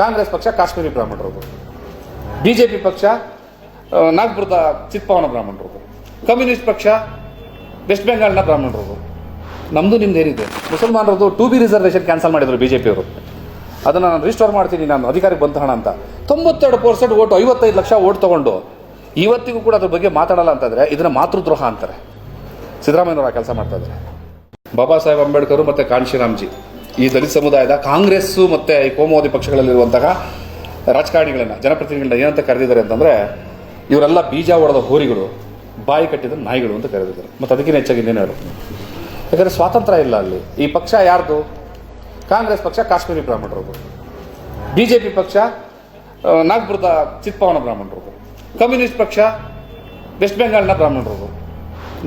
ಕಾಂಗ್ರೆಸ್ ಪಕ್ಷ ಕಾಶ್ಮೀರಿ ಬ್ರಾಹ್ಮಣರದು B J P ಪಕ್ಷ ನಾಗಪುರದ ಚಿತ್ಪಾವನ ಬ್ರಾಹ್ಮಣರದು ಕಮ್ಯುನಿಸ್ಟ್ ಪಕ್ಷ, ವೆಸ್ಟ್ ಬೆಂಗಾಲ್ನ ಬ್ರಾಹ್ಮಣರದು ನಮ್ಮದು ನಿಮ್ದು ಏನಿದೆ? ಮುಸಲ್ಮಾನರದು ಟು ಬಿ ರಿಸರ್ವೇಷನ್ ಕ್ಯಾನ್ಸಲ್ ಮಾಡಿದ್ರು ಬಿ ಜೆ ಪಿಯವರು ಅದನ್ನು ನಾನು ರಿಸ್ಟೋರ್ ಮಾಡ್ತೀನಿ, ನಾನು ಅಧಿಕಾರಕ್ಕೆ ಬಂತ ಹಣ ಅಂತ. ತೊಂಬತ್ತೆರಡು ಪರ್ಸೆಂಟ್ ಓಟು, ಐವತ್ತೈದು ಲಕ್ಷ ಓಟ್ ತೊಗೊಂಡು, ಇವತ್ತಿಗೂ ಕೂಡ ಅದ್ರ ಬಗ್ಗೆ ಮಾತಾಡಲ್ಲ ಅಂತಂದರೆ ಇದನ್ನು ಮಾತೃದ್ರೋಹ ಅಂತಾರೆ. ಸಿದ್ದರಾಮಯ್ಯನವರು ಆ ಕೆಲಸ ಮಾಡ್ತಾ ಇದ್ದಾರೆ. ಬಾಬಾ ಸಾಹೇಬ್ ಅಂಬೇಡ್ಕರ್ ಮತ್ತು ಕಾಂಶಿರಾಮ್ಜಿ. ಈ ದಲಿತ ಸಮುದಾಯದ ಕಾಂಗ್ರೆಸ್ಸು ಮತ್ತು ಈ ಕೋಮುವಾದಿ ಪಕ್ಷಗಳಲ್ಲಿರುವಂತಹ ರಾಜಕಾರಣಿಗಳನ್ನು, ಜನಪ್ರತಿನಿಧಿಗಳನ್ನ ಏನಂತ ಕರೆದಿದ್ದಾರೆ ಅಂತಂದರೆ, ಇವರೆಲ್ಲ ಬೀಜ ಹೊಡೆದ ಹೋರಿಗಳು, ಬಾಯಿ ಕಟ್ಟಿದ ನಾಯಿಗಳು ಅಂತ ಕರೆದಿದ್ದಾರೆ. ಮತ್ತು ಅದಕ್ಕಿಂತ ಹೆಚ್ಚಾಗಿ ಇನ್ನೇನು ಹೇಳು ಯಾಕಂದರೆ ಸ್ವಾತಂತ್ರ್ಯ ಇಲ್ಲ ಅಲ್ಲಿ. ಈ ಪಕ್ಷ ಯಾರ್ದು? ಕಾಂಗ್ರೆಸ್ ಪಕ್ಷ ಕಾಶ್ಮೀರಿ ಬ್ರಾಹ್ಮಣರು ಬಿ ಜೆ ಪಿ ಪಕ್ಷ ನಾಗ್ಪುರದ ಚಿತ್ಪಾವನ ಬ್ರಾಹ್ಮಣರು ಕಮ್ಯುನಿಸ್ಟ್ ಪಕ್ಷ, ವೆಸ್ಟ್ ಬೆಂಗಾಲ್ನ ಬ್ರಾಹ್ಮಣರು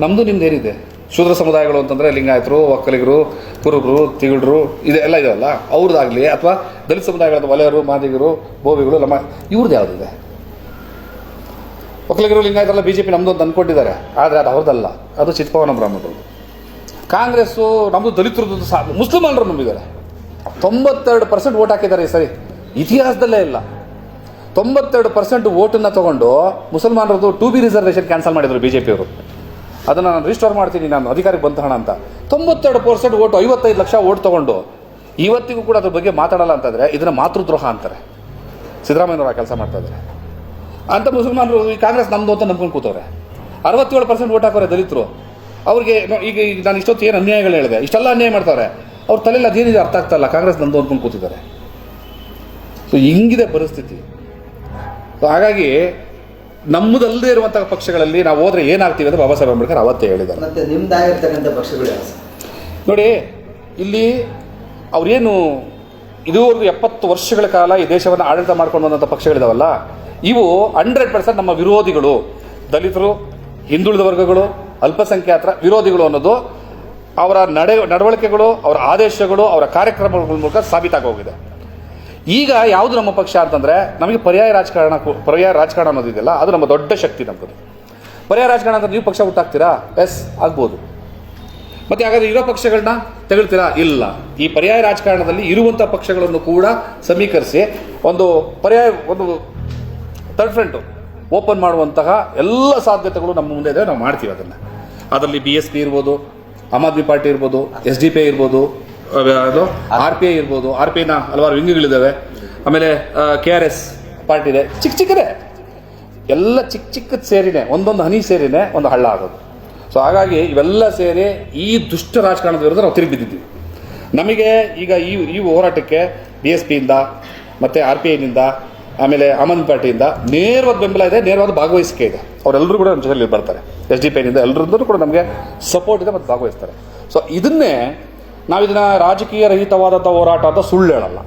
ನಮ್ಮದು ನಿಮ್ದು ಏನಿದೆ ಶೂದ್ರ ಸಮುದಾಯಗಳು ಅಂತಂದರೆ ಲಿಂಗಾಯತರು, ಒಕ್ಕಲಿಗರು, ಕುರುಬರು, ತಿಗಳರು ಇದೆಲ್ಲ ಇದೆಯಲ್ಲ, ಅವ್ರದ್ದಾಗಲಿ ಅಥವಾ ದಲಿತ ಸಮುದಾಯಗಳಾದ ವಲಯರು, ಮಾದಿಗರು, ಬೋವಿಗಳು ನಮ್ಮ ಇವ್ರದ್ದು ಯಾವುದಿದೆ? ಒಕ್ಕಲಿಗರು ಲಿಂಗಾಯತರೆಲ್ಲ ಬಿ ಜೆ ಪಿ ನಮ್ಮದು ಅಂತ ಅಂದ್ಕೊಂಡಿದ್ದಾರೆ ಆದರೆ ಅದು ಅವ್ರದ್ದಲ್ಲ, ಅದು ಚಿತ್ಪವನ ಬ್ರಾಹ್ಮಣರು. ಕಾಂಗ್ರೆಸ್ಸು ನಮ್ಮದು ದಲಿತರದ್ದು ಸಾ ಮುಸ್ಲಿಮರು ನಂಬಿದ್ದಾರೆ. ತೊಂಬತ್ತೆರಡು ಪರ್ಸೆಂಟ್ ಓಟ್ ಹಾಕಿದ್ದಾರೆ ಸರಿ. ಇತಿಹಾಸದಲ್ಲೇ ಇಲ್ಲ. ತೊಂಬತ್ತೆರಡು ಪರ್ಸೆಂಟ್ ಓಟನ್ನು ತಗೊಂಡು ಮುಸಲ್ಮಾನರದ್ದು ಟು ಬಿ ರಿಸರ್ವೇಷನ್ ಕ್ಯಾನ್ಸಲ್ ಮಾಡಿದ್ರು ಬಿ ಜೆ ಪಿಯವರು ಅದನ್ನು ನಾನು ರಿಸ್ಟೋರ್ ಮಾಡ್ತೀನಿ, ನಾನು ಅಧಿಕಾರಕ್ಕೆ ಬಂತ ಹಣ ಅಂತ. ತೊಂಬತ್ತೆರಡು ಪರ್ಸೆಂಟ್ ಓಟು ಐವತ್ತೈದು ಲಕ್ಷ ಓಟ್ ತೊಗೊಂಡು, ಇವತ್ತಿಗೂ ಕೂಡ ಅದ್ರ ಬಗ್ಗೆ ಮಾತಾಡಲ್ಲ ಅಂತಂದರೆ ಇದನ್ನು ಮಾತೃದ್ರೋಹ ಅಂತಾರೆ. ಸಿದ್ದರಾಮಯ್ಯನವರು ಕೆಲಸ ಮಾಡ್ತಾ ಇದ್ದಾರೆ. ಅಂತ ಮುಸಲ್ಮಾನರು, ಈ ಕಾಂಗ್ರೆಸ್ ನಮ್ಮದು ಅಂತ ನಂಬ್ಕೊಂಡು ಕೂತವ್ರೆ. ಅರವತ್ತೇಳು ಪರ್ಸೆಂಟ್ ಓಟ್ ಹಾಕೋರೆ ದಲಿತರು. ಅವ್ರಿಗೆ, ಈಗ ಈಗ ನಾನು ಇಷ್ಟೊತ್ತು ಏನು ಅನ್ಯಾಯಗಳು ಹೇಳಿದೆ, ಇಷ್ಟೆಲ್ಲ ಅನ್ಯಾಯ ಮಾಡ್ತಾರೆ ಅವ್ರ ತಲೆಯಲ್ಲಿ ಅದೇನಿದೆ ಅರ್ಥ ಆಗ್ತಾ ಇಲ್ಲ. ಕಾಂಗ್ರೆಸ್ ನಂದು ಅಂದ್ಕೊಂಡು ಕೂತಿದ್ದಾರೆ. ಸೊ ಹಿಂಗಿದೆ ಪರಿಸ್ಥಿತಿ. ಸೊ ಹಾಗಾಗಿ ನಮ್ಮದಲ್ಲದೆ ಇರುವಂತಹ ಪಕ್ಷಗಳಲ್ಲಿ ನಾವು ಹೋದ್ರೆ ಏನಾಗ್ತೀವಿ ಅಂತ ಬಾಬಾ ಸಾಹೇಬ್ ಅಂಬೇಡ್ಕರ್ ಅವತ್ತೇ ಹೇಳಿದ್ದಾರೆ ಮತ್ತೆ ನಿಮ್ದಾಗಿರ್ತಕ್ಕಂಥ ಪಕ್ಷಗಳು? ನೋಡಿ ಇಲ್ಲಿ ಅವರೇನು ಇದುವರೆಗೂ ಎಪ್ಪತ್ತು ವರ್ಷಗಳ ಕಾಲ ಈ ದೇಶವನ್ನು ಆಡಳಿತ ಮಾಡ್ಕೊಂಡು ಬಂದಂಥ ಪಕ್ಷಗಳಿದಾವಲ್ಲ ಇವು ಹಂಡ್ರೆಡ್ ಪರ್ಸೆಂಟ್ ನಮ್ಮ ವಿರೋಧಿಗಳು ದಲಿತರು ಹಿಂದುಳಿದ ವರ್ಗಗಳು ಅಲ್ಪಸಂಖ್ಯಾತರ ವಿರೋಧಿಗಳು ಅನ್ನೋದು ಅವರ ನಡೆ ನಡವಳಿಕೆಗಳು ಅವರ ಆದೇಶಗಳು ಅವರ ಕಾರ್ಯಕ್ರಮಗಳ ಮೂಲಕ ಸಾಬೀತಾಗಿ ಹೋಗಿದೆ ಈಗ ಯಾವುದು ನಮ್ಮ ಪಕ್ಷ ಅಂತಂದ್ರೆ ನಮಗೆ ಪರ್ಯಾಯ ರಾಜಕಾರಣ ಪರ್ಯಾಯ ರಾಜಕಾರಣ ಅನ್ನೋದಿದೆಯಲ್ಲ ಅದು ನಮ್ಮ ದೊಡ್ಡ ಶಕ್ತಿ ನಮ್ಮದು ಪರ್ಯಾಯ ರಾಜಕಾರಣ ಅಂತ ನೀವು ಪಕ್ಷ ಹುಟ್ಟಾಗ್ತೀರಾ ಎಸ್ ಆಗ್ಬೋದು. ಮತ್ತೆ ಹಾಗಾದ್ರೆ ಇರೋ ಪಕ್ಷಗಳನ್ನ ತೆಗಳ್ತೀರಾ? ಇಲ್ಲ. ಈ ಪರ್ಯಾಯ ರಾಜಕಾರಣದಲ್ಲಿ ಇರುವಂಥ ಪಕ್ಷಗಳನ್ನು ಕೂಡ ಸಮೀಕರಿಸಿ ಒಂದು ಪರ್ಯಾಯ, ಒಂದು ತರ್ಡ್ ಫ್ರಂಟ್ ಓಪನ್ ಮಾಡುವಂತಹ ಎಲ್ಲ ಸಾಧ್ಯತೆಗಳು ನಮ್ಮ ಮುಂದೆ ಇದೆ, ನಾವು ಮಾಡ್ತೀವಿ ಅದನ್ನು. ಅದರಲ್ಲಿ ಬಿ ಎಸ್ ಪಿ ಇರ್ಬೋದು, ಆಮ್ ಆದ್ಮಿ ಪಾರ್ಟಿ ಇರ್ಬೋದು ಎಸ್ ಡಿ ಪಿ ಇರ್ಬೋದು ಅದು ಆರ್ ಪಿ ಐ ಇರ್ಬೋದು ಆರ್ ಪಿ ಐನ ಹಲವಾರು ವಿಂಗ್ಗಳಿದ್ದಾವೆ. ಆಮೇಲೆ ಕೆ ಆರ್ ಎಸ್ ಪಾರ್ಟಿ ಇದೆ. ಚಿಕ್ಕ ಚಿಕ್ಕದೇ. ಎಲ್ಲ ಚಿಕ್ಕ ಚಿಕ್ಕದು ಸೇರಿನೇ, ಒಂದೊಂದು ಹನಿ ಸೇರಿನೇ ಒಂದು ಹಳ್ಳ ಆಗೋದು. ಸೊ ಹಾಗಾಗಿ ಇವೆಲ್ಲ ಸೇರಿ ಈ ದುಷ್ಟ ರಾಜಕಾರಣದ ವಿರುದ್ಧ ನಾವು ತಿರುಗಿ ನಮಗೆ ಈಗ ಈ ಈ ಹೋರಾಟಕ್ಕೆ ಬಿ ಎಸ್ ಪಿಯಿಂದ ಮತ್ತು ಆರ್ ಪಿ ಐನಿಂದ ಆಮೇಲೆ ಆಮ್ ಪಾರ್ಟಿಯಿಂದ ನೇರವಾದ ಬೆಂಬಲ ಇದೆ, ನೇರವಾದ ಭಾಗವಹಿಸಿಕೆ ಇದೆ. ಅವರೆಲ್ಲರೂ ಕೂಡ ನಮ್ಮ ಜೊತೆಯಲ್ಲಿ ಬರ್ತಾರೆ. ಎಸ್ ಡಿ ಪಿ ಐನಿಂದ ಎಲ್ಲರದ್ದು ಕೂಡ ನಮಗೆ ಸಪೋರ್ಟ್ ಇದೆ ಮತ್ತು ಭಾಗವಹಿಸ್ತಾರೆ. ಸೊ ಇದನ್ನೇ ನಾವು ಇದನ್ನ ರಾಜಕೀಯ ರಹಿತವಾದಂಥ ಹೋರಾಟ ಅಂತ ಸುಳ್ಳು ಹೇಳಲ್ಲ.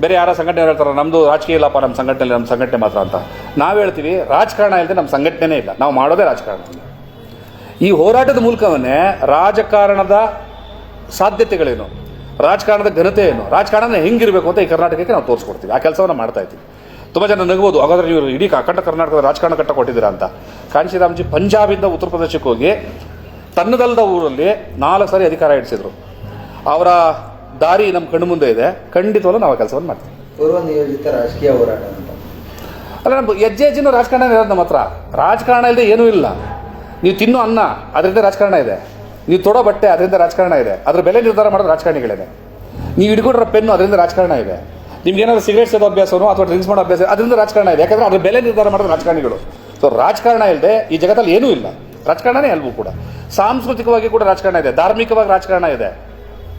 ಬೇರೆ ಯಾರ ಸಂಘಟನೆ ಹೇಳ್ತಾರೆ ನಮ್ಮದು ರಾಜಕೀಯ ಇಲ್ಲಪ್ಪ ನಮ್ಮ ಸಂಘಟನೆ ನಮ್ಮ ಸಂಘಟನೆ ಮಾತ್ರ ಅಂತ. ನಾವು ಹೇಳ್ತೀವಿ, ರಾಜಕಾರಣ ಇಲ್ಲದೆ ನಮ್ಮ ಸಂಘಟನೆ ಇಲ್ಲ. ನಾವು ಮಾಡೋದೇ ರಾಜಕಾರಣ. ಈ ಹೋರಾಟದ ಮೂಲಕವನ್ನೇ ರಾಜಕಾರಣದ ಸಾಧ್ಯತೆಗಳೇನು? ರಾಜಕಾರಣದ ಘನತೆ ಏನು ರಾಜಕಾರಣ ಹೆಂಗಿರಬೇಕು ಅಂತ ಈ ಕರ್ನಾಟಕಕ್ಕೆ ನಾವು ತೋರಿಸ್ಕೊಡ್ತೀವಿ. ಆ ಕೆಲಸವನ್ನು ಮಾಡ್ತಾ ಇದ್ದೀವಿ. ತುಂಬ ಜನ ನಗಬಹುದು ಹಾಗಾದ್ರೆ ಇವರು ಇಡೀ ಅಖಂಡ ಕರ್ನಾಟಕದ ರಾಜಕಾರಣ ಕಟ್ಟ ಕೊಟ್ಟಿದ್ದೀರಾ ಅಂತ. ಕಾಂಶಿರಾಮ್ಜಿ ಪಂಜಾಬಿಂದ ಉತ್ತರ ಪ್ರದೇಶಕ್ಕೆ ಹೋಗಿ, ತನ್ನದಲ್ಲದ ಊರಲ್ಲಿ ನಾಲ್ಕು ಸಾರಿ ಅಧಿಕಾರ ಇಡಿಸಿದ್ರು. ಅವರ ದಾರಿ ನಮ್ಮ ಕಣ್ಣು ಮುಂದೆ ಇದೆ. ಖಂಡಿತವಾಗ್ಲೂ ನಾವು ಆ ಕೆಲಸವನ್ನು ಮಾಡ್ತೀವಿ. ಪೂರ್ವ ನಿಯೋಜಿತ ರಾಜಕೀಯ ಹೋರಾಟ ಅಂತ. ಅಲ್ಲ ನಮ್ಮ ಹೆಜ್ಜೆ ಹೆಜ್ಜೆನೂ ರಾಜಕಾರಣ ಇರೋದು ನಮ್ಮ ಹತ್ರ? ರಾಜಕಾರಣ ಇಲ್ಲದೆ ಏನೂ ಇಲ್ಲ. ನೀವು ತಿನ್ನೋ ಅನ್ನ ಅದರಿಂದ ರಾಜಕಾರಣ ಇದೆ. ನೀವು ತೊಡೋ ಬಟ್ಟೆ ಅದರಿಂದ ರಾಜಕಾರಣ ಇದೆ. ಅದ್ರ ಬೆಲೆ ನಿರ್ಧಾರ ಮಾಡೋದು ರಾಜಕಾರಣಿಗಳಿದೆ ನೀವು ಹಿಡ್ಕೊಂಡಿರೋ ಪೆನ್ನು ಅದರಿಂದ ರಾಜಕಾರಣ ಇದೆ. ನಿಮ್ಗೆ ಏನಾದ್ರು ಸಿಗರೇಟ್ ಸೇದೋ ಅಭ್ಯಾಸನೋ ಅಥವಾ ಡ್ರಿಂಕ್ಸ್ ಮಾಡೋ ಅಭ್ಯಾಸ ಅದರಿಂದ ರಾಜಕಾರಣ ಇದೆ. ಯಾಕಂದ್ರೆ ಅದರ ಬೆಲೆ ನಿರ್ಧಾರ ಮಾಡೋದು ರಾಜಕಾರಣಿಗಳು. ಸೊ ರಾಜಕಾರಣ ಇಲ್ಲದೆ ಈ ಜಗತ್ತಲ್ಲಿ ಏನೂ ಇಲ್ಲ. ರಾಜಕಾರಣನೇ ಅಲ್ವೂ ಕೂಡ. ಸಾಂಸ್ಕೃತಿಕವಾಗಿ ಕೂಡ ರಾಜಕಾರಣ ಇದೆ. ಧಾರ್ಮಿಕವಾಗಿ ರಾಜಕಾರಣ ಇದೆ.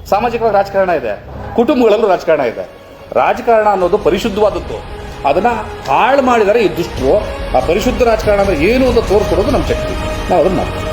ಸಾಮಾಜಿಕವಾಗಿ ರಾಜಕಾರಣ ಇದೆ. ಕುಟುಂಬಗಳಲ್ಲೂ ರಾಜಕಾರಣ ಇದೆ. ರಾಜಕಾರಣ ಅನ್ನೋದು ಪರಿಶುದ್ಧವಾದದ್ದು. ಅದನ್ನ ಹಾಳು ಮಾಡಿದರೆ ಈ ದುಷ್ಟರು, ಆ ಪರಿಶುದ್ಧ ರಾಜಕಾರಣ ಅಂದ್ರೆ ಏನು ಅಂತ ತೋರಿಸ್ಕೊಡೋದು ನಮ್ಮ ಶಕ್ತಿ. ನಾವು ಅದನ್ನ ಮಾಡ್ತೀವಿ.